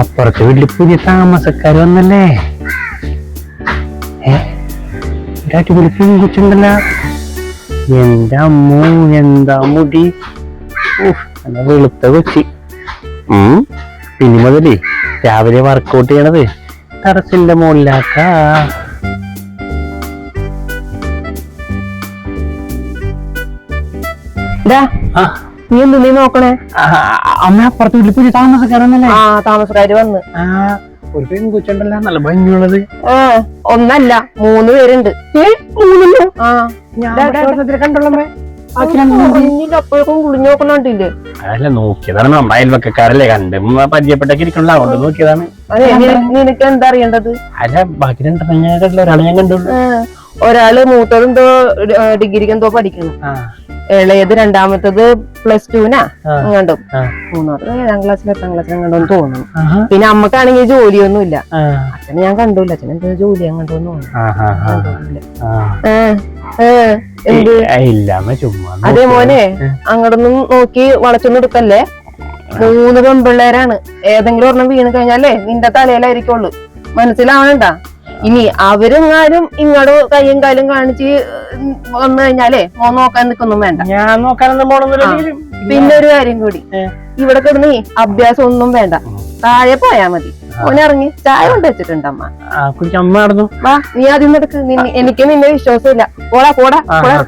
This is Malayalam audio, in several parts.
അപ്പുറത്തെ വീട്ടിൽ പുതിയ താമസക്കാർ വന്നല്ലേ? അടിപൊളി പെൺകുച്ചുണ്ടല്ല. എന്താ അമ്മോ എന്താ മുടി? നല്ല വെളുത്ത കൊച്ചി. പിന്നെ മുതലേ രാവിലെ വർക്കൗട്ട് ചെയ്യണത് ടെറസിന്റെ മുകളിലാക്ക. ആ, നീ എന്ത് നീ നോക്കണേ? അമ്മ അപ്പുറത്ത് വീട്ടിൽ താമസക്കാർ ആ താമസക്കാര് വന്ന്. ആ ഒരു പെൺകുച്ചുണ്ടല്ല നല്ല ഭംഗിയുള്ളത്. ആ ഒന്നല്ല മൂന്ന് പേരുണ്ട്. ആ ഞാൻ നോക്കണണ്ടില്ലേ അതല്ല നോക്കിയതാണ് നമ്മുടെ അയൽവക്കക്കാരല്ലേ കണ്ട് പരിചയപ്പെട്ടൊക്കെ ഇരിക്കണല്ലോ അതുകൊണ്ട് നോക്കിയതാണ്. നിനക്ക് എന്താ അറിയേണ്ടത്? അല്ല ബാക്കി രണ്ടെണ്ണം ഞാൻ കണ്ടില്ല ഒരാളെ ഞാൻ കണ്ടുള്ളൂ. ഒരാൾ മൂത്തതെന്തോ ഡിഗ്രിക്ക് എന്തോ പഠിക്കണം ഇളയത് രണ്ടാമത്തത് പ്ലസ് ടുവിനാ അങ്ങോട്ടും. മൂന്നാമത്തത് ഏഴാം ക്ലാസ്സിൽ എട്ടാം ക്ലാസ്സിൽ അങ്ങോട്ടും തോന്നുന്നു. പിന്നെ അമ്മക്കാണെങ്കിൽ ജോലിയൊന്നും ഇല്ല അച്ഛനെ ഞാൻ കണ്ടൂല അച്ഛൻ എന്തോ ജോലി ചുമ്മാ അതെ. മോനെ അങ്ങോട്ടൊന്നും നോക്കി വളച്ചൊന്നും എടുക്കല്ലേ? മൂന്ന് പെൺപിള്ളേരാണ്. ഏതെങ്കിലും ഒരെണ്ണം വീണ് കഴിഞ്ഞാലേ നിന്റെ തലയിലായിരിക്കുള്ളൂ. മനസ്സിലാവണണ്ട ഇനി അവരെങ്ങാനും ഇങ്ങോട്ട് കയ്യും കാലും കാണിച്ച് വന്നു കഴിഞ്ഞാലേ മോൻ നോക്കാൻ നിൽക്കൊന്നും വേണ്ട. ഞാൻ നോക്കാനൊന്നും പോണെന്നില്ല പിന്നെ ഒരു കാര്യം കൂടി. ഇവിടെ കിടന്ന് അഭ്യാസം ഒന്നും വേണ്ട. താഴെ പോയാ മതി. ഓനിറങ്ങി ഇറങ്ങി. ചായ കൊണ്ട് വെച്ചിട്ടുണ്ട് അമ്മ. അമ്മ നടന്നു. വാ നീ ആദ്യം നടക്ക് എനിക്ക് നിന്നെ വിശ്വാസമില്ല. പോടാ പോടാ പോടാ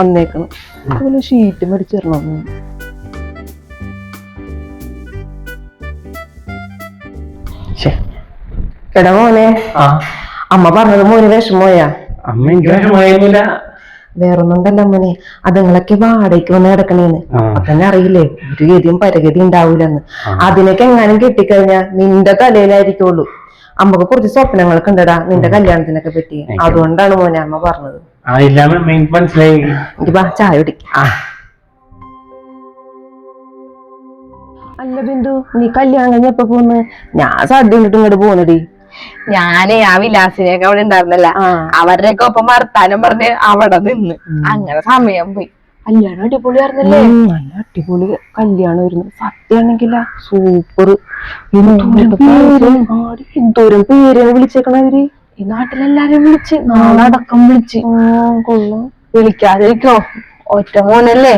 വന്നേക്കണം അതുപോലെ ഷീറ്റ് മേടിച്ചിരണം. എടാ മോനെ. ആ, അമ്മ പറഞ്ഞത് മോന് വിഷമോയാ അമ്മ എനിക്ക് വിഷമമായിരുന്നില്ല. വേറൊന്നുണ്ടല്ല മോനെ. അതുങ്ങളൊക്കെ വാടകയ്ക്ക് വന്ന് കിടക്കണേന്ന്. ആ. അപ്പൊ തന്നെ അറിയില്ലേ? ഒരു ഗതിയും പരഗതി ഉണ്ടാവൂലെന്ന്. അതിനൊക്കെ എങ്ങാനും കിട്ടിക്കഴിഞ്ഞാ നിന്റെ തലയിലായിരിക്കുള്ളൂ. അമ്മയ്ക്ക് കുറച്ച് സ്വപ്നങ്ങളൊക്കെ ഉണ്ടടാ നിന്റെ കല്യാണത്തിനൊക്കെ പറ്റി. അതുകൊണ്ടാണ് മോനെ അമ്മ പറഞ്ഞത്. ആ ഇല്ലാമ എനിക്ക് മനസ്സിലായി. എനിക്ക് വാ ചായ കുടിക്ക അല്ല ബിന്ദു നീ കല്യാണം കഴിഞ്ഞപ്പോ പോന്ന്? ഞാൻ സദ്യ കണ്ടിട്ട് ഇങ്ങോട്ട് പോന്നടി. ഞാനേ ആ വിലാസിനെയൊക്കെ അവിടെ ഉണ്ടായിരുന്നല്ല. അവരുടെയൊക്കെ ഒപ്പം വർത്താനം പറഞ്ഞ് അവിടെ നിന്ന്. അങ്ങനെ സമയം പോയി. കല്യാണം അടിപൊളിയായിരുന്നല്ലേ നല്ല അടിപൊളി കല്യാണം വരുന്നു സത്യാണെങ്കില സൂപ്പർ എന്തോരം പേരാണ് വിളിച്ചേക്കണവര് ഈ നാട്ടിലെല്ലാരും വിളിച്ച് നാളടക്കം വിളിച്ച്. കൊള്ളും. വിളിക്കാതിരിക്കോ? ഒറ്റ മോനല്ലേ?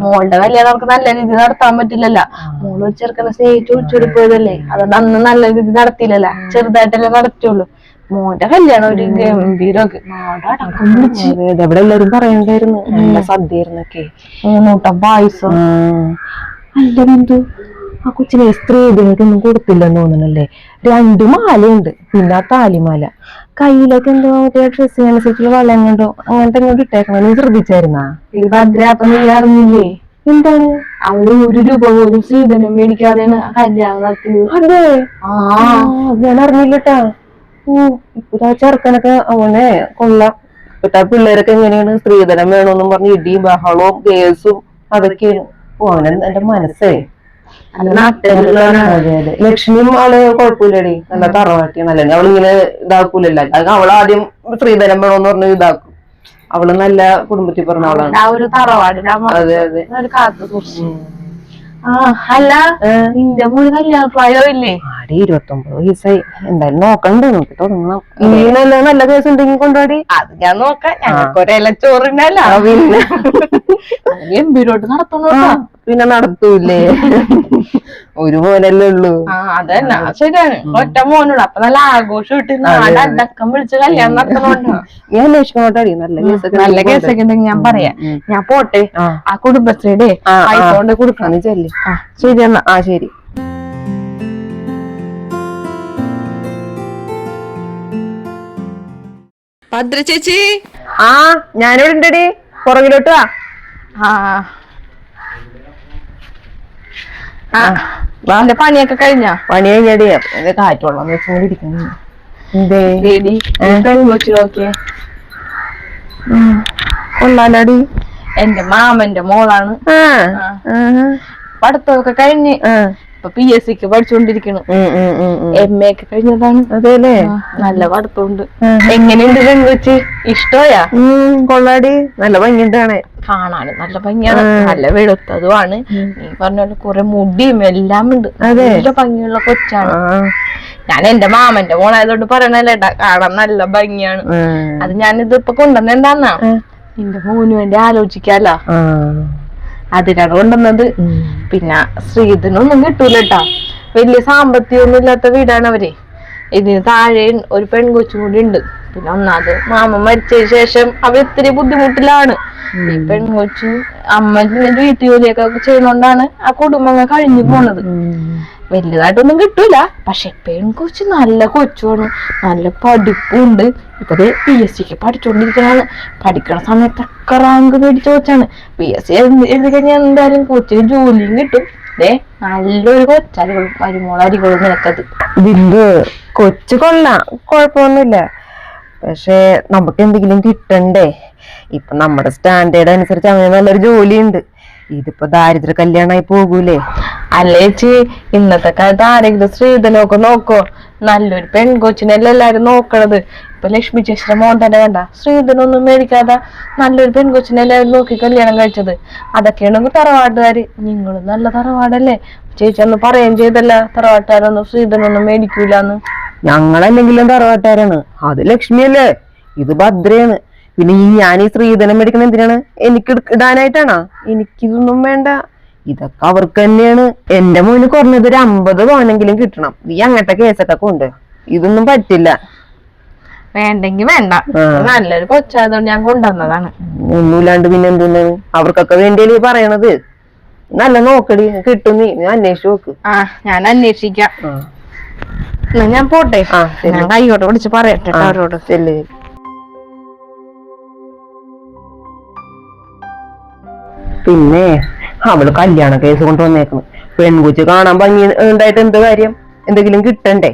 മോളുടെ കല്യാണം അവർക്ക് നല്ല രീതിയിൽ നടത്താൻ പറ്റില്ലല്ല. മോൾ ഒരു ചെറുക്കനെ സ്നേഹിച്ചു വിളിച്ചോടി പോയതല്ലേ അതുകൊണ്ട് അന്ന് നല്ല രീതിയിൽ നടത്തിയില്ലല്ല. ചെറുതായിട്ടല്ലേ നടത്തിയുള്ളു. മോന്റെ കല്യാണം ഒരു ഗംഭീരമൊക്കെ. ഇവിടെ എല്ലാരും പറയണ്ടായിരുന്നു. നല്ല ഇരുന്നൊക്കെ മൂന്നൂട്ടം പായസം. അല്ല ബിന്ദു. ആ കൊച്ചിനെ സ്ത്രീകൾക്കൊന്നും കൊടുത്തില്ലെന്ന് തോന്നണല്ലേ രണ്ടു മാലയുണ്ട്. പിന്നെ ആ താലിമാല. കയ്യിലൊക്കെ എന്തോ മറ്റേ ഡ്രസ്സ് അനുസരിച്ചുള്ള വളം കണ്ടോ അങ്ങനത്തെ ഇങ്ങോട്ട് ഇട്ടേക്കണോ നീ ശ്രദ്ധിച്ചായിരുന്നാ അറിഞ്ഞില്ലേ? എന്താണ്? അവർ ഒരു രൂപ പോലും സ്ത്രീധനം മേടിക്കാതെയാണ് കല്യാണം നടത്തിയത് അതെ. ആ. ഞാൻ അറിഞ്ഞില്ലട്ടാ. ഓ ഇപ്പഴാ ചെറുക്കനൊക്കെ അവനെ കൊള്ള. ഇപ്പത്തെ പിള്ളേരൊക്കെ എങ്ങനെയാണ് സ്ത്രീധനം വേണമെന്നും പറഞ്ഞ് ഇടിയും ബഹളവും കേസും അതൊക്കെയാണ്. ഓ അവനെ എന്റെ മനസ്സേ അത് നാട്ടുകാരിലാണ് അതെ അതെ ലക്ഷ്മിയും ആൾ കുഴപ്പമില്ലടി. നല്ല തറവാട്ടിയാണ് അല്ലെങ്കിൽ അവളിങ്ങനെ ഇതാക്കൂലല്ല? അത് ആദ്യം സ്ത്രീധനം വേണമെന്ന് പറഞ്ഞ് ഇതാക്കും. അവൾ നല്ല കുടുംബത്തിൽ പറഞ്ഞ ആളാണ്. അതെ അതെ. അല്ല? നിന്റെ മോന് കല്യാണ പ്രായം ഇല്ലേ? ആടി ഇരുപത്തൊമ്പത് വയസ്സായി. എന്തായാലും നോക്കണ്ട് നോക്കി തുടങ്ങണം നീ നല്ല കേസ് ഉണ്ടെങ്കിൽ കൊണ്ടുപോടി അത് ഞാൻ നോക്കാം. ഞങ്ങൾക്ക് പിന്നെ. ഗംഭീരോട്ട് നടത്തണോ പിന്നെ നടത്തൂലേ ഒരു മോനല്ലേ ഉള്ളൂ. ആ അതന്നെ. ശരിയാണ്. ഒറ്റ മോനോട് അപ്പൊ നല്ല ആഘോഷം ഇട്ട് അടക്കം വിളിച്ച് കല്യാണം നടത്തണോണ്ടോ. ഞാൻ നല്ല കേസൊക്കെ നല്ല ഉണ്ടെങ്കിൽ കേസൊക്കെ ഉണ്ടെങ്കിൽ ഞാൻ പറയാം. ഞാൻ പോട്ടെ. ആ. കുടുംബശ്രീയുടെ. പൈസ കൊണ്ട് കൊടുക്കണം കൊണ്ടുപോ. ആ ശരി എന്നാ. ആ ശരി. ഭദ്ര ചേച്ചി. ആ ഞാനിവിടെ ഉണ്ടടി. പുറകിലോട്ട് വാ. ആ. ആ. എന്റെ പണിയൊക്കെ കഴിഞ്ഞ? പണി കഴിഞ്ഞടി. അപ്പൊ കാറ്റുള്ളന്ന് വെച്ചോണ്ട് ഇരിക്കുന്നു. വെച്ച് കൊള്ളാലടി. എന്റെ മാമന്റെ മോളാണ്. പഠിത്തമൊക്കെ കഴിഞ്ഞ്. ഇപ്പൊ പി എസ് സിക്ക് പഠിച്ചുകൊണ്ടിരിക്കണ്. എം എ ഒക്കെ കഴിഞ്ഞതാണ്. അതെല്ലേ നല്ല പഠിത്തമുണ്ട്. എങ്ങനെയുണ്ട് പെൺകൊച്ച്? ഇഷ്ടോയാ? കൊള്ളാടി. നല്ല ഭംഗിണ്ടാണ് കാണാനും നല്ല ഭംഗിയാണ്. നല്ല വെളുത്തതുമാണ്. നീ പറഞ്ഞ പോലെ കുറെ മുടിയും എല്ലാം ഉണ്ട്. നല്ല ഭംഗിയുള്ള കൊച്ചാണ്. ഞാൻ എന്റെ മാമന്റെ മോളായതുകൊണ്ട് പറയണല്ലേട്ടാ കാണാൻ നല്ല ഭംഗിയാണ്. അത് ഞാനിത് ഇപ്പൊ കൊണ്ടുവന്ന എന്താന്നാ? നിന്റെ മോനു വേണ്ടി ആലോചിക്കാലോ. അതിനാണ് കൊണ്ടുവന്നത്. പിന്നെ ശ്രീധനൊന്നും കിട്ടൂലട്ടാ വലിയ സാമ്പത്തികമൊന്നും ഇല്ലാത്ത വീടാണ് അവരെ. ഇതിന് താഴെ ഒരു പെൺകൊച്ചും കൂടി ഉണ്ട്. പിന്നെ ഒന്നാമത് മാമ മരിച്ചതിന് ശേഷം അവ ഇത്തിരി ബുദ്ധിമുട്ടിലാണ്. ഈ പെൺകൊച്ചും അമ്മ വീട്ടു ജോലിയൊക്കെ ചെയ്യുന്നോണ്ടാണ് ആ കുടുംബങ്ങൾ കഴിഞ്ഞു പോണത്. വലുതായിട്ടൊന്നും കിട്ടൂല. പക്ഷെ പെൺകൊച്ച് നല്ല കൊച്ചുമാണ് നല്ല പഠിപ്പുണ്ട്. ഇപ്പൊ പി എസ് സിക്ക് പഠിച്ചുകൊണ്ടിരിക്കണാണ് പഠിക്കണ സമയത്തൊക്കെ റാങ്ക് മേടിച്ച കൊച്ചാണ്. പി എസ് സി എഴുതി കഴിഞ്ഞാൽ എന്തായാലും കൊച്ചിന് ജോലിയും കിട്ടും. ദേ നല്ലൊരു കൊച്ചരികളും മരുമോളരികളും നിനക്കത്. ബിന്ദു കൊച്ചു കൊള്ളാം. കുഴപ്പമൊന്നുമില്ല. പക്ഷെ നമുക്ക് എന്തെങ്കിലും കിട്ടണ്ടേ? ഇപ്പൊ നമ്മുടെ സ്റ്റാൻഡേർഡ് അനുസരിച്ച് അങ്ങനെ നല്ലൊരു ജോലിയുണ്ട്. ഇതിപ്പോ ദാരിദ്ര്യ കല്യാണമായി പോകൂലേ? അല്ലേ ചേച്ചി ഇന്നത്തെ കാലത്ത് ആരെങ്കിലും സ്ത്രീധനമൊക്കെ നോക്കോ? നല്ലൊരു പെൺകൊച്ചിനല്ല എല്ലാരും നോക്കണത്. ഇപ്പൊ ലക്ഷ്മി ചേച്ചിയുടെ മോൻ തന്നെ വേണ്ട സ്ത്രീധനൊന്നും മേടിക്കാതെ നല്ലൊരു പെൺകൊച്ചിനെ എല്ലാവരും നോക്കി കല്യാണം കഴിച്ചത്? അതൊക്കെയാണ് തറവാട്ടുകാര്. നിങ്ങൾ നല്ല തറവാടല്ലേ? ചേച്ചി അന്ന് പറയുകയും ചെയ്തല്ല തറവാട്ടുകാരൊന്നും സ്ത്രീധനൊന്നും മേടിക്കൂലെന്ന്. ഞങ്ങളല്ലെങ്കിലും തറവാട്ടുകാരാണ്. അത് ലക്ഷ്മിയല്ലേ? ഇത് ഭദ്രയാണ്. പിന്നെ ഈ ഞാൻ ഈ സ്ത്രീധനം മേടിക്കണ എന്തിനാണ്? എനിക്ക് ഇട്- ഇടാനായിട്ടാണോ? എനിക്കിതൊന്നും വേണ്ട. ഇതൊക്കെ അവർക്ക് തന്നെയാണ്. എന്റെ മോന് കുറഞ്ഞത് ഒരു അമ്പത് പവനെങ്കിലും കിട്ടണം. നീ അങ്ങനത്തെ കേസൊക്കെ കൊണ്ട്. ഇതൊന്നും പറ്റില്ല. വേണ്ടെങ്കി വേണ്ട. നല്ലൊരു കൊച്ചായതുകൊണ്ട് ഞാൻ കൊണ്ടുവന്നതാണ്. ഒന്നുമില്ലാണ്ട് പിന്നെ എന്തുന്നാണ് അവർക്കൊക്കെ വേണ്ടിയല്ലേ പറയണത്? നല്ല നോക്കടി. കിട്ടും നീ. അന്വേഷിച്ചു നോക്ക്. ആ ഞാൻ അന്വേഷിക്കാം. എന്നാ ഞാൻ പോട്ടെ. ഞാൻ കൈയോട്ട് വിളിച്ച് പറയട്ടെ അവരോട്. പിന്നെ അവൾ കല്യാണ കേസ് കൊണ്ട് വന്നേക്കണ് പെൺകുച്ച് കാണാൻ ഭംഗി ഉണ്ടായിട്ട് എന്ത് കാര്യം? എന്തെങ്കിലും കിട്ടണ്ടേ?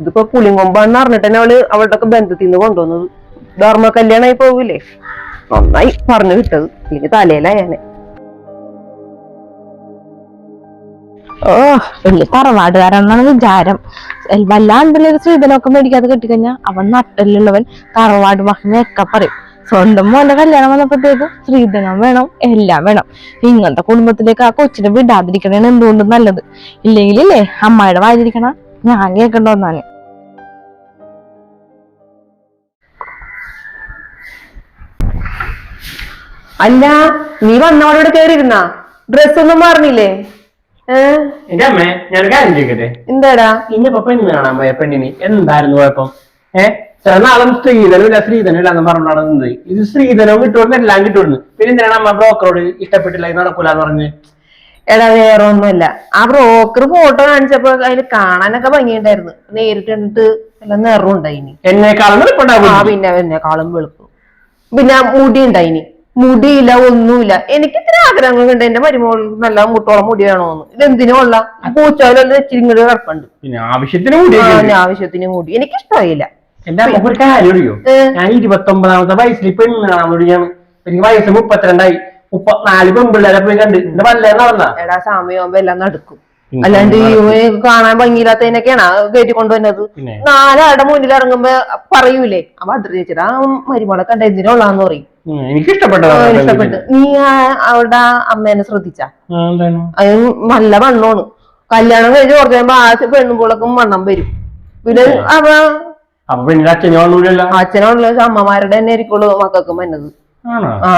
ഇതിപ്പോ പുളിങ്കൊമ്പാന്ന് അറിഞ്ഞിട്ട് തന്നെ അവൾ അവളുടെ ഒക്കെ ബന്ധത്തിൽ നിന്ന് കൊണ്ടുവന്നത്. ധർമ്മ കല്യാണമായി പോകൂലേ നന്നായി പറഞ്ഞു വിട്ടത്. ഇല്ലെങ്കിൽ തലയിലായാനെ ഓ വലിയ തറവാടുകാരെന്നാണ് വിചാരം എൽ- വല്ലാണ്ടൊരു സ്ത്രീധനമൊക്കെ മേടിക്കാതെ കെട്ടിക്കഴിഞ്ഞാൽ അവൻ നട്ടലുള്ളവൻ തറവാട് മഹിമയൊക്കെ പറയും. സ്വന്തം മോന്റെ കല്യാണം വന്നപ്പോഴത്തേക്കും സ്ത്രീധനം വേണം എല്ലാം വേണം. ഇങ്ങനത്തെ കുടുംബത്തിലേക്ക് ആ കൊച്ചിനെ വിടാതിരിക്കണേണ് എന്തുകൊണ്ടും നല്ലത്. ഇല്ലെങ്കിലേ അമ്മായിയുടെ വായിരിക്കണ ഞാൻ കേൾക്കണ്ട ഒന്നാണ്. അല്ല നീ വന്നവരോട് കേറിയിരുന്നാ? ഡ്രസ്സൊന്നും മാറിനില്ലേ ഏ എന്റെ അമ്മേ ഞാൻ കാര്യം ചോദിക്കട്ടെ? എന്താടാ? ഇന്ന പെണ്ണിന് കാണാൻ പോയ? പെണ്ണിന് എന്തായിരുന്നു കുഴപ്പം? ഏഹ് നാളും സ്ത്രീധനം ഇല്ല സ്ത്രീധനം ഇല്ല എന്ന് പറഞ്ഞു നടന്നത് ഇത് സ്ത്രീധനവും കിട്ടുമെന്ന് എല്ലാം കിട്ടുമെന്ന് പിന്നെ എന്തിനാണ് അമ്മ ബ്രോക്കറോട് ഇഷ്ടപ്പെട്ടില്ല ഇത് നടക്കൂല എന്ന് പറഞ്ഞ് എടാ വേറെ ഒന്നുമല്ല. ആ ബ്രോക്കർ ഫോട്ടോ കാണിച്ചപ്പോ അതിൽ കാണാനൊക്കെ ഭംഗിയുണ്ടായിരുന്നു. നേരിട്ട് കണ്ടിട്ട് നല്ല നിറം ഉണ്ടായിനി എന്നെക്കാളും ആ പിന്നെ പിന്നെ എന്നെക്കാളും വെളുപ്പ്. പിന്നെ മുടി ഉണ്ടായിനി മുടിയില്ല ഒന്നുമില്ല. എനിക്ക് ഇത്ര ആഗ്രഹങ്ങളുണ്ട് എന്റെ മരുമോൾ നല്ല മുട്ടോളം മുടി വേണോന്ന്. ഇതെന്തിനു കൊള്ള പൂച്ചോലെല്ലാം ഇച്ചിരി കിടപ്പുണ്ട്. പിന്നെ ആവശ്യത്തിന് മുടി ഞാൻ ആവശ്യത്തിന് മുടി. എനിക്ക് ഇഷ്ടമായില്ല എന്റെ അമ്മ ഒരു കാര്യം അറിയോ? ഏ. ഞാൻ ഇരുപത്തൊമ്പതാമത്തെ വയസ്സിൽ പെണ്ണാണ് ഞാൻ എനിക്ക് വയസ്സ് മുപ്പത്തിരണ്ടായി. മുപ്പത്തിനാല് പെൺപിള്ളേരെ പോയി കണ്ട്. എന്റെ പല്ലേ നടന്ന? എടാ സമയമാകുമ്പോ എല്ലാം നടക്കും. അല്ലാണ്ട് കാണാൻ ഭംഗിയില്ലാത്തതിനൊക്കെയാണ് കയറ്റി കൊണ്ടുവന്നത് നാലാടെ നാലാളുടെ മുന്നിൽ ഇറങ്ങുമ്പോ പറയൂലേ? അപ്പൊ അത്ര ചേച്ചിട്ട് ആ മരുമോളെ കണ്ട എന്തിനുള്ളാന്ന് പറയും. ഉം, എനിക്ക് ഇഷ്ടപ്പെട്ടതാ നീ അവളുടെ അമ്മേനെ ശ്രദ്ധിച്ച? അത് നല്ല വണ്ണമാണ്. കല്യാണം കഴിഞ്ഞ് കുറച്ച് കഴിയുമ്പോ ആ പെണ്ണുമ്പോളൊക്കെ വണ്ണം വരും. പിന്നെ അവ അച്ഛനുള്ള അമ്മമാരുടെ തന്നെ ആയിരിക്കുള്ളൂ മക്കൾക്ക് മന്നത് ആ.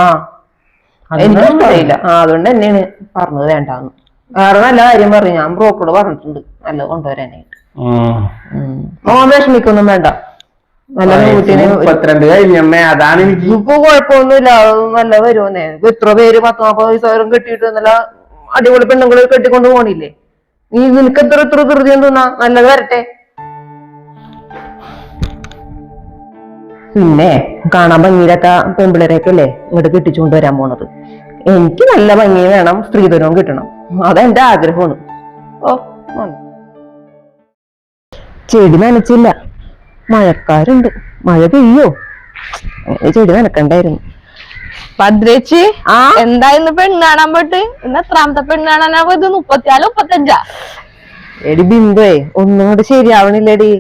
എനിക്ക്? ഇഷ്ടമായില്ല ആ അതുകൊണ്ട് തന്നെയാണ് പറഞ്ഞത് വേണ്ടാന്ന്. വേറെ നല്ല കാര്യം പറഞ്ഞു ഞാൻ ബ്രോക്കോട് പറഞ്ഞിട്ടുണ്ട്. നല്ല കൊണ്ടുവരാനായിട്ട്. ഓ മോൻ വിഷമിക്കൊന്നും വേണ്ട. മുപ്പത്തിരണ്ട് കഴിഞ്ഞമ്മേ അതാണ് എനിക്ക് ഇപ്പൊ കുഴപ്പമൊന്നുമില്ല. നല്ല വരുമെന്നേ. ഇത്ര എത്ര പേര് പത്ത് നാപ്പത് വയസ്സായാലും കെട്ടിയിട്ട് നല്ല അടിപൊളി പെണ്ണുങ്ങൾ കെട്ടിക്കൊണ്ട് പോണില്ലേ? നീ നിനക്ക് എത്ര എത്ര ധൃതി എന്തുന്നാ നല്ലത് വരട്ടെ. പിന്നെ കാണാൻ ഭംഗിയില്ലാത്ത പെൺപിള്ളേരെയൊക്കെ അല്ലേ ഇങ്ങോട്ട് കെട്ടിച്ചുകൊണ്ട് വരാൻ പോണത്. എനിക്ക് നല്ല ഭംഗി വേണം സ്ത്രീധനവും കിട്ടണം. അതെന്റെ ആഗ്രഹമാണ്. ഓ. ചെടി നനച്ചില്ല. മഴക്കാരുണ്ട്. മഴ പെയ്യോ? ചെടി നനക്കണ്ടായിരുന്നു. ഭദ്രേച്ചി ആ? എന്താ ഇന്ന് പെണ്ണ് കാണാൻ പോയിട്ട് ഇന്ന് എത്രാമത്തെ പെണ്ണ് കാണാനാ പോയത്? മുപ്പത്തിനാല് മുപ്പത്തഞ്ചാ? എടി ബിന്ദുവേ ഒന്നും കൂടെ ശരിയാവണില്ലടി.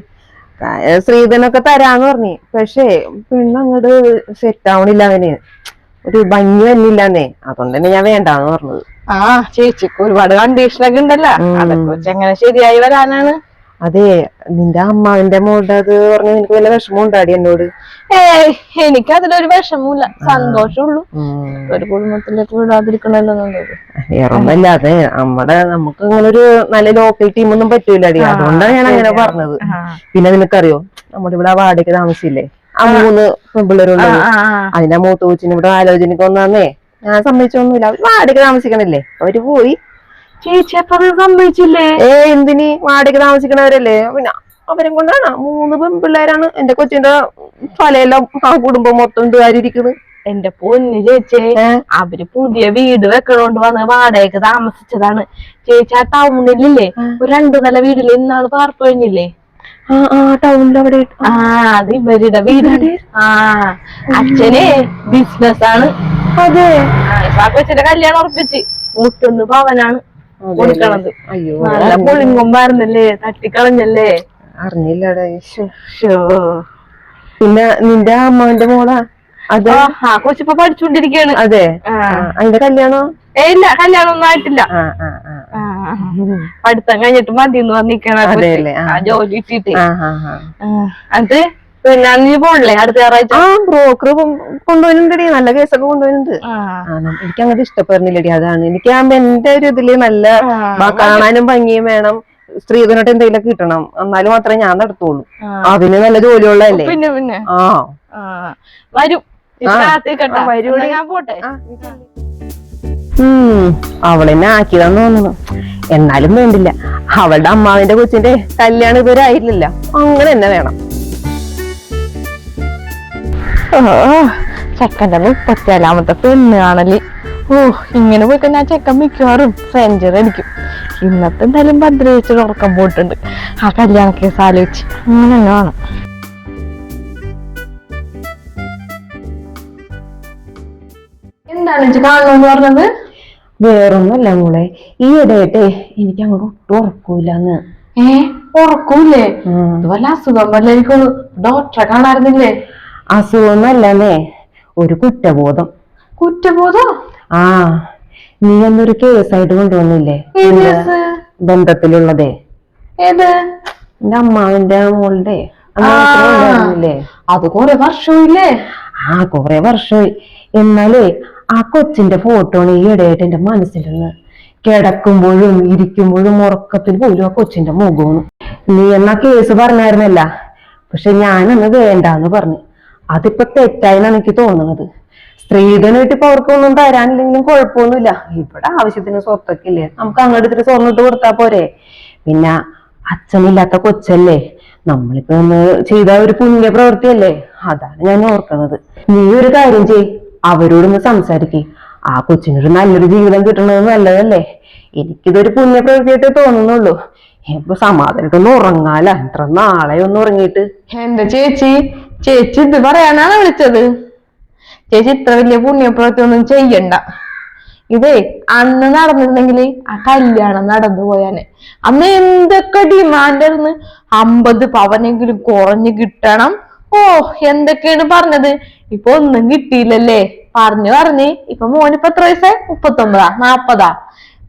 ശ്രീധനൊക്കെ തരാന്ന് പറഞ്ഞു. പക്ഷേ പെണ്ണ് അങ്ങോട്ട് സെറ്റ് ആവണില്ല അവന്. ഒരു ഭംഗി വന്നില്ലാന്നേ അതുകൊണ്ട് തന്നെ ഞാൻ വേണ്ടാന്ന് പറഞ്ഞത്. ആ ചേച്ചിക്ക് ഒരുപാട് കണ്ടീഷനൊക്കെ ഉണ്ടല്ലോ. അതൊക്കെ വെച്ച് എങ്ങനെ ശരിയായി വരാനാണ്? അതെ നിന്റെ അമ്മാവിന്റെ മോളുടെ അത് പറഞ്ഞ നിനക്ക് വല്ല വിഷമം ഉണ്ടാടി എന്നോട് എനിക്ക് അതിലൊരു വിഷമമില്ല സന്തോഷമുള്ളൂ. ഒരു കുടുംബത്തിലേക്ക് വിടാതിരിക്കണല്ലോ വേറൊന്നല്ല അതെ. നമ്മടെ നമുക്ക് അങ്ങനെ ഒരു നല്ല ലോക്കൽ ടീമൊന്നും ഒന്നും പറ്റൂലടി അതുകൊണ്ടാണ് ഞാൻ അങ്ങനെ പറഞ്ഞത്. പിന്നെ നിനക്കറിയോ? നമ്മുടെ ഇവിടെ വാടക താമസിച്ചില്ലേ? ആ മൂന്ന് പെൺപിള്ളേരുള്ളത് അതിന്റെ മൂത്ത കൊച്ചിന് ഇവിടെ ആലോചനക്ക് വന്നാന്നേ ഞാൻ സമ്മതിച്ചൊന്നുമില്ല. അവർ വാടക താമസിക്കണല്ലേ? അവർ പോയി. ചേച്ചി അപ്പൊ അത് സമ്മതിച്ചില്ലേ? ഏ എന്തിനി? വാടക താമസിക്കണവരല്ലേ? പിന്നെ അവരെ കൊണ്ടാണ്. മൂന്ന് പെൺപിള്ളേരാണ്. എന്റെ കൊച്ചിന്റെ തലയെല്ലാം ആ കുടുംബം മൊത്തം ഇതുകാരിയിരിക്കുന്നത് എന്റെ പൊന്ന് ചേച്ചി? അവർ പുതിയ വീട് വെക്കണോണ്ട് വന്ന് വാടകയ്ക്ക് താമസിച്ചതാണ്. ചേച്ചി ആ ടൗണിലില്ലേ? ഒരു രണ്ടു നില വീടിൽ ഇന്നാൾ പാർപ്പ് കഴിഞ്ഞില്ലേ ആ ആ അത് ഇവരുടെ വീടാണ് ആ അച്ഛനെ ബിസിനസ് ആണ് അതെ. ആ കൊച്ചിന്റെ കല്യാണം ഉറപ്പിച്ച്. മുട്ടൊന്ന് പവനാണ്. കൊടുക്കണത് അയ്യോ. നല്ല പുളിങ്കൊമ്പായിരുന്നല്ലേ തട്ടിക്കളഞ്ഞല്ലേ? അറിഞ്ഞില്ലടാ പിന്നെ നിന്റെ അമ്മാവന്റെ മോളാ? അതെ കൊച്ചിപ്പോ പഠിച്ചുകൊണ്ടിരിക്കയാണ് അതെ. അതിന്റെ കല്യാണോ? ഏ ഇല്ല കല്യാണം ഒന്നും ആയിട്ടില്ല പഠിത്തം കഴിഞ്ഞിട്ട് മതി എന്ന് പറഞ്ഞിരിക്കണ ജോലി ആ, അത് പിന്നെ നീ പോണില്ലേ? അടുത്ത ഞായറാഴ്ച? ആ ബ്രോക്കർ കൊണ്ടുപോയിട്ടുണ്ട് നല്ല കേസൊക്കെ കൊണ്ടുപോയിട്ടുണ്ട് എനിക്ക് അങ്ങോട്ട് ഇഷ്ടപ്പെടുന്നില്ലടി അതാണ്. എനിക്ക് ആ എന്റെ ഒരു ഇതിൽ നല്ല. കാണാനും ഭംഗിയും വേണം. സ്ത്രീധനോട്ട് എന്തെങ്കിലും കിട്ടണം. എന്നാലും മാത്രമേ ഞാൻ നടത്തുള്ളൂ. അതിന് നല്ല ജോലിയുള്ളതല്ലേ? പിന്നെ പിന്നെ. ആ. വരും. അവളെന്നെ ആക്കിയതാന്ന് തോന്നുന്നു. എന്നാലും വേണ്ടില്ല. അവളുടെ അമ്മാവിന്റെ കൊച്ചിന്റെ കല്യാണം ഇതുവരെ ആയില്ലല്ലോ അങ്ങനെ തന്നെ വേണം. ഓ ചെക്കന്റെ മുപ്പത്തിയേഴാമത്തെ പെണ്ണ് കാണൽ. ഓ ഇങ്ങനെ പോയി കഴിഞ്ഞാൽ ചെക്കൻ മിക്കവാറും സെഞ്ചറി അടിക്കും. ഇന്നത്തെ എന്തായാലും ഭദ്ര വെച്ചിട്ട് ഉറക്കം പോയിട്ടുണ്ട്. ആ കല്യാണ കേസ് ആലോചിച്ച് അങ്ങനെ തന്നെ വേണം എന്താണ് കാണണമെന്ന് പറഞ്ഞത്? വേറൊന്നുമല്ല മോളെ ഈ ഇടയിട്ട് എനിക്ക് അങ്ങോട്ട് ഒട്ടും ഉറക്കൂലെന്ന് ഏ ഉറക്കൂല്ലേ? അതുപോലെ അസുഖം വല്ല എനിക്കൊന്ന് ഡോക്ടറെ കാണാറുന്നില്ലേ അസുഖമൊന്നല്ലേ ഒരു കുറ്റബോധം. കുറ്റബോധം? ആ നീ അന്നൊരു കേസായിട്ട് കൊണ്ടുവന്നില്ലേ? ബന്ധത്തിലുള്ളതേ. ഏത്? എന്റെ അമ്മാവിന്റെ മോളുടെ. അത് കൊറേ വർഷമില്ലേ ആ കൊറേ വർഷമായി എന്നാലേ ആ കൊച്ചിന്റെ ഫോട്ടോ ആണ് ഈ ഇടയായിട്ട് എന്റെ മനസ്സിലുള്ള കിടക്കുമ്പോഴും ഇരിക്കുമ്പോഴും ഉറക്കത്തിൽ പോലും ആ കൊച്ചിന്റെ മുഖവും നീ എന്നാ കേസ് പറഞ്ഞായിരുന്നല്ല? പക്ഷെ ഞാനന്ന് വേണ്ടാന്ന് പറഞ്ഞു. അതിപ്പോ തെറ്റായിന്നാണ് എനിക്ക് തോന്നുന്നത് സ്ത്രീധനായിട്ട് ഇപ്പൊ അവർക്കൊന്നും തരാനില്ലെങ്കിലും കുഴപ്പമൊന്നുമില്ല. ഇവിടെ ആവശ്യത്തിന് സ്വത്തൊക്കെ ഇല്ലേ നമുക്ക് അങ്ങോട്ട് ഇത്തിരി സ്വർണിട്ട് കൊടുത്താൽ കൊടുത്താ പോരെ. പിന്നെ അച്ഛനില്ലാത്ത കൊച്ചല്ലേ? നമ്മളിപ്പോ ഒന്ന് ചെയ്ത ഒരു പുണ്യ പ്രവൃത്തിയല്ലേ? അതാണ് ഞാൻ ഓർക്കുന്നത് നീ ഒരു കാര്യം ചെയ് അവരോടൊന്ന് സംസാരിക്കേ. ആ കൊച്ചിനൊരു നല്ലൊരു ജീവിതം കിട്ടണത് നല്ലതല്ലേ? എനിക്കിതൊരു പുണ്യ പ്രവൃത്തിയായിട്ട് തോന്നുന്നുള്ളൂ. ഇപ്പൊ ഒന്ന് ഉറങ്ങാല? എത്ര നാളെ ഒന്ന് ഉറങ്ങിയിട്ട്? എന്റെ ചേച്ചി? ചേച്ചി ഇത് പറയാനാണ് വിളിച്ചത്? ചേച്ചി ഇത്ര വലിയ പുണ്യപ്രവൃത്തി ഒന്നും ചെയ്യണ്ട. ഇതേ അന്ന് നടന്നിരുന്നെങ്കിൽ ആ കല്യാണം നടന്നു പോയാനെ. അന്ന് എന്തൊക്കെ ഡിമാൻഡായിരുന്നു അമ്പത് പവനെങ്കിലും കുറഞ്ഞു കിട്ടണം. ഓ എന്തൊക്കെയാണ് പറഞ്ഞത്? ഇപ്പൊ ഒന്നും കിട്ടിയില്ലല്ലേ? പറഞ്ഞു പറഞ്ഞ്. ഇപ്പൊ മോനിപ്പോ എത്ര വയസ്സായി? മുപ്പത്തൊമ്പതാ നാപ്പതാ.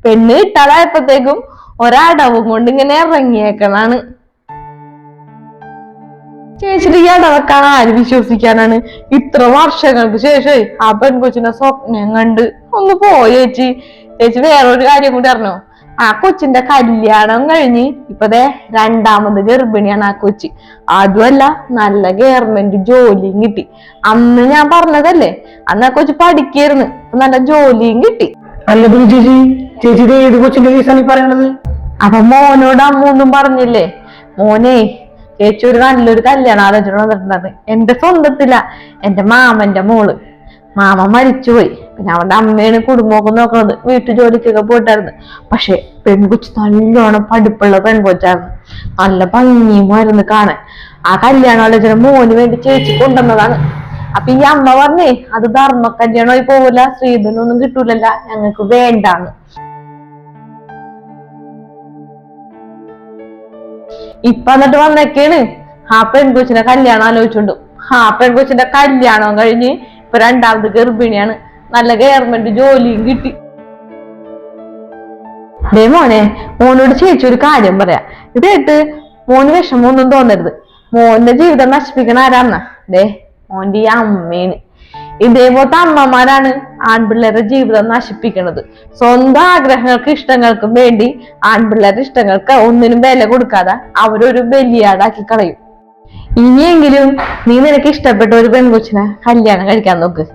പെണ്ണ് കിട്ടാതായപ്പോഴത്തേക്കും ഒരടവും കൊണ്ട് ഇങ്ങനെ ഇറങ്ങിയേക്കണാണ്. ചേച്ചിയുടെ ഈ അടവക്കാൻ ആര് വിശ്വസിക്കാനാണ് ഇത്ര വർഷങ്ങൾക്ക് ശേഷം ആ പെൺകൊച്ചിന്റെ സ്വപ്നം കണ്ട്. ഒന്ന് പോയി ചേച്ചി. ചേച്ചി വേറൊരു കാര്യം കൂടി അറിഞ്ഞോ? ആ കൊച്ചിന്റെ കല്യാണം കഴിഞ്ഞ് ഇപ്പതേ രണ്ടാമത് ഗർഭിണിയാണ് ആ കൊച്ചി. അതുമല്ല നല്ല ഗവൺമെന്റ് ജോലിയും കിട്ടി. അന്ന് ഞാൻ പറഞ്ഞതല്ലേ? അന്ന് ആ കൊച്ചി പഠിക്കായിരുന്നു. നല്ല ജോലിയും കിട്ടി. അല്ല ചേച്ചി ചേച്ചി ഇത് ഏത് കൊച്ചിന്റെ കേസാണ് ഈ പറയണത്? അപ്പൊ മോനോട് അമ്മ ഒന്നും പറഞ്ഞില്ലേ? മോനെ ചേച്ചി ഒരു നല്ലൊരു കല്യാണം ആലോചന വന്നിട്ടുണ്ടായിരുന്നു. എന്റെ സ്വന്തത്തില എന്റെ മാമന്റെ മോൾ. മാമ മരിച്ചുപോയി. പിന്നെ അവന്റെ അമ്മയാണ് കുടുംബമൊക്കെ നോക്കണത്. വീട്ടു ജോലിക്കൊക്കെ പോയിട്ടായിരുന്നു. പക്ഷെ പെൺകൊച്ചു നല്ലോണം പഠിപ്പുള്ള പെൺകൊച്ചായിരുന്നു. നല്ല ഭംഗിയുമായിരുന്നു കാണാൻ. ആ കല്യാണാലോചന മോന് വേണ്ടി ചേച്ചി കൊണ്ടുവന്നതാണ്. അപ്പൊ ഈ അമ്മ പറഞ്ഞേ അത് ധർമ്മ കല്യാണമായി പോവില്ല സ്ത്രീധനൊന്നും കിട്ടൂലല്ല ഞങ്ങൾക്ക് വേണ്ടാന്ന്. ഇപ്പൊ എന്നിട്ട് വന്നേക്കാണ്. ആ പെൺകൊച്ചിന്റെ കല്യാണം ആലോചിച്ചുണ്ടു. ആ പെൺകൊച്ചിന്റെ കല്യാണം കഴിഞ്ഞ് ഇപ്പൊ രണ്ടാമത് ഗർഭിണിയാണ്. നല്ല ഗവൺമെന്റ് ജോലിയും കിട്ടി. ഡേ മോനെ മോനോട് ചേച്ചി ഒരു കാര്യം പറയാ. ഇത് കേട്ട് മോന് വിഷമമൊന്നും തോന്നരുത്. മോന്റെ ജീവിതം നശിപ്പിക്കണ ആരാന്ന? ദേ മോന്റെ ഈ അമ്മേന്. ഇതേപോലത്തെ അമ്മമാരാണ് ആൺപിള്ളേരുടെ ജീവിതം നശിപ്പിക്കുന്നത് സ്വന്തം ആഗ്രഹങ്ങൾക്കും ഇഷ്ടങ്ങൾക്കും വേണ്ടി ആൺപിള്ളേരുടെ ഇഷ്ടങ്ങൾക്ക് ഒന്നിനും വില കൊടുക്കാതെ അവരൊരു ബലിയാടാക്കി കളയും. ഇനിയെങ്കിലും നീ നിനക്ക് ഇഷ്ടപ്പെട്ട ഒരു പെൺകൊച്ചിനെ കല്യാണം കഴിക്കാൻ നോക്ക്.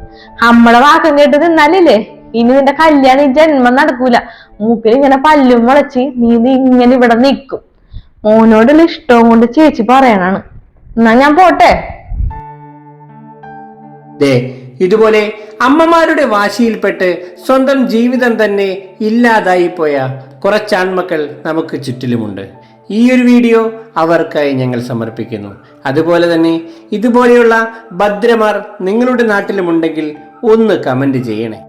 നമ്മളെ വാക്കം കേട്ട് നിന്നാലില്ലേ? ഇനി നിന്റെ കല്യാണം ഈ ജന്മം നടക്കൂല. മൂക്കിൽ ഇങ്ങനെ പല്ലും മുളച്ച് നീ ഇങ്ങനെ ഇവിടെ നിൽക്കും. മോനോടുള്ള ഇഷ്ടവും കൊണ്ട് ചേച്ചി പറയണാണ്. എന്നാ ഞാൻ പോട്ടെ? ഇതുപോലെ അമ്മമാരുടെ വാശിയിൽപ്പെട്ട് സ്വന്തം ജീവിതം തന്നെ ഇല്ലാതായി പോയ കുറച്ചാൺമക്കൾ നമുക്ക് ചുറ്റിലുമുണ്ട്. ഈ ഒരു വീഡിയോ അവർക്കായി ഞങ്ങൾ സമർപ്പിക്കുന്നു. അതുപോലെ തന്നെ ഇതുപോലെയുള്ള ഭദ്രമാർ നിങ്ങളുടെ നാട്ടിലുമുണ്ടെങ്കിൽ ഒന്ന് കമന്റ് ചെയ്യണേ.